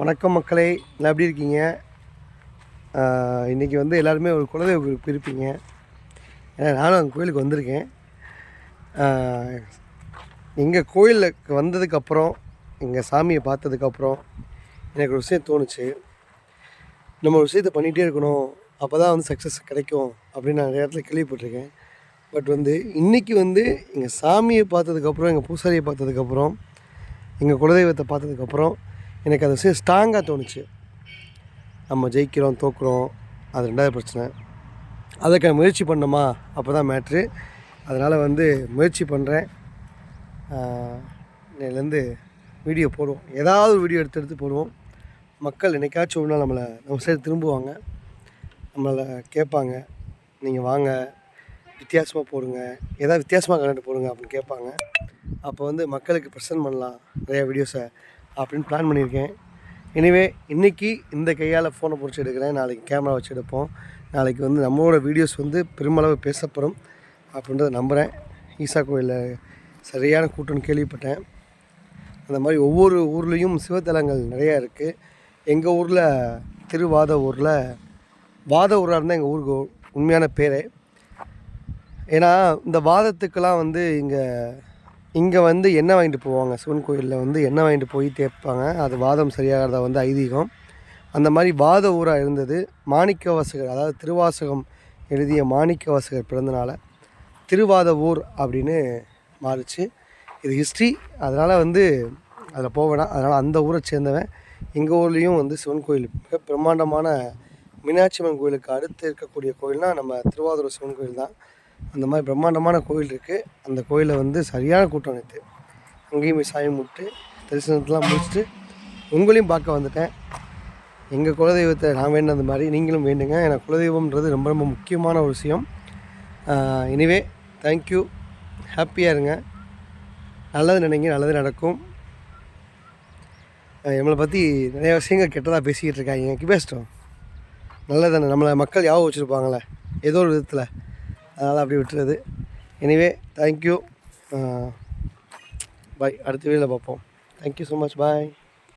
வணக்கம் மக்களே நான் எப்படி இருக்கீங்க? இன்றைக்கி வந்து எல்லாருமே ஒரு குலதெய்வ குரூப் இருப்பீங்க. ஏன்னா நானும் அந்த கோயிலுக்கு வந்திருக்கேன். எங்கள் கோயிலுக்கு வந்ததுக்கப்புறம் எங்கள் சாமியை பார்த்ததுக்கப்புறம் எனக்கு ஒரு விஷயம் தோணுச்சு. நம்ம ஒரு விஷயத்தை பண்ணிகிட்டே இருக்கணும். அப்போ தான் வந்து சக்ஸஸ் கிடைக்கும் அப்படின்னு நான் நிறைய இடத்துல கேள்விப்பட்டிருக்கேன். பட் வந்து இன்றைக்கி வந்து எங்கள் சாமியை பார்த்ததுக்கப்புறம் எங்கள் பூசாரியை பார்த்ததுக்கப்புறம் எங்கள் குலதெய்வத்தை பார்த்ததுக்கப்புறம் எனக்கு அது ஸ்ட்ராங்காக தோணுச்சு. நம்ம ஜெயிக்கிறோம் தோக்குறோம் அது ரெண்டாவது பிரச்சனை. அதுக்கான முயற்சி பண்ணோமா? அப்போ தான் மேட்ரு அதனால் வந்து முயற்சி பண்ணுறேன் இன்னையிலேருந்து வீடியோ போடுவோம். ஏதாவது ஒரு வீடியோ எடுத்து எடுத்து போடுவோம். மக்கள் என்னைக்காச்சும் ஒரு நாள் நம்மளை நம்ம சைடு திரும்புவாங்க. நம்மளை கேட்பாங்க. நீங்கள் வாங்க வித்தியாசமாக போடுங்க. ஏதாவது வித்தியாசமாக கலந்துட்டு போடுங்க அப்படின்னு கேட்பாங்க. அப்போ வந்து மக்களுக்கு ப்ரெசென்ட் பண்ணலாம். நிறையா வீடியோஸை அப்படின்னு பிளான் பண்ணியிருக்கேன். எனிவே இன்றைக்கி இந்த கையால் ஃபோனை பிடிச்சி எடுக்கிறேன். நாளைக்கு கேமரா வச்சு எடுப்போம். நாளைக்கு வந்து நம்மளோட வீடியோஸ் வந்து பெருமளவு பேசப்படும் அப்படின்றத நம்புகிறேன் ஈசா கோயிலில் சரியான கூட்டம்னு கேள்விப்பட்டேன். அந்த மாதிரி ஒவ்வொரு ஊர்லேயும் சிவத்தலங்கள் நிறையா இருக்குது எங்கள் ஊரில் திருவாத ஊரில் வாத ஊராக இருந்தால் எங்கள் ஊருக்கு உண்மையான பேரே. ஏன்னா இந்த வாதத்துக்கெல்லாம் வந்து இங்கே இங்கே வந்து எண்ணெய் வாங்கிட்டு போவாங்க? சிவன் கோயிலில் வந்து எண்ணெய் வாங்கிட்டு போய் தேய்ப்பாங்க? அது வாதம் சரியாகிறதா வந்து ஐதீகம். அந்த மாதிரி வாத ஊராக இருந்தது. மாணிக்க வாசகர் அதாவது திருவாசகம் எழுதிய மாணிக்க வாசகர் பிறந்தனால திருவாத ஊர் அப்படின்னு மாறுச்சு. இது ஹிஸ்ட்ரி அதனால் வந்து அதில் போக வேணாம். அதனால் அந்த ஊரை சேர்ந்தவன் எங்கள் ஊர்லேயும் வந்து சிவன் கோயில் மிக பிரம்மாண்டமான மீனாட்சி அம்மன் கோயிலுக்கு அடுத்து இருக்கக்கூடிய கோயில்னால் நம்ம திருவாரூர் சிவன் கோயில் தான் அந்த மாதிரி பிரம்மாண்டமான கோயில் இருக்குது அந்த கோயிலை வந்து சரியான கூட்டம் நேற்று அங்கேயும் போய் சாமி கும்பிட்டு தரிசனத்தெலாம் முடிச்சுட்டு உங்களையும் பார்க்க வந்துட்டேன். எங்கள் குலதெய்வத்தை நான் வேண்டினது மாதிரி நீங்களும் வேண்டுங்க. எனக்கு குலதெய்வம்ன்றது ரொம்ப ரொம்ப முக்கியமான ஒரு விஷயம். எனிவே தேங்க்யூ ஹாப்பியாக இருங்க. நல்லது நினைங்க நல்லது நடக்கும். நம்மளை பற்றி நிறைய விஷயங்கள் கெட்டதாக பேசிக்கிட்டு இருக்காங்க. பேசிட்டோம். நல்லது தானே? நம்மளை மக்கள் ஞாபகம் வச்சுருப்பாங்களே. ஏதோ ஒரு விதத்தில். அதனால் அப்படி விட்டுறது. எனிவே தேங்க்யூ பாய் அடுத்த வீடியோவில் பார்ப்போம். Thank you so much bye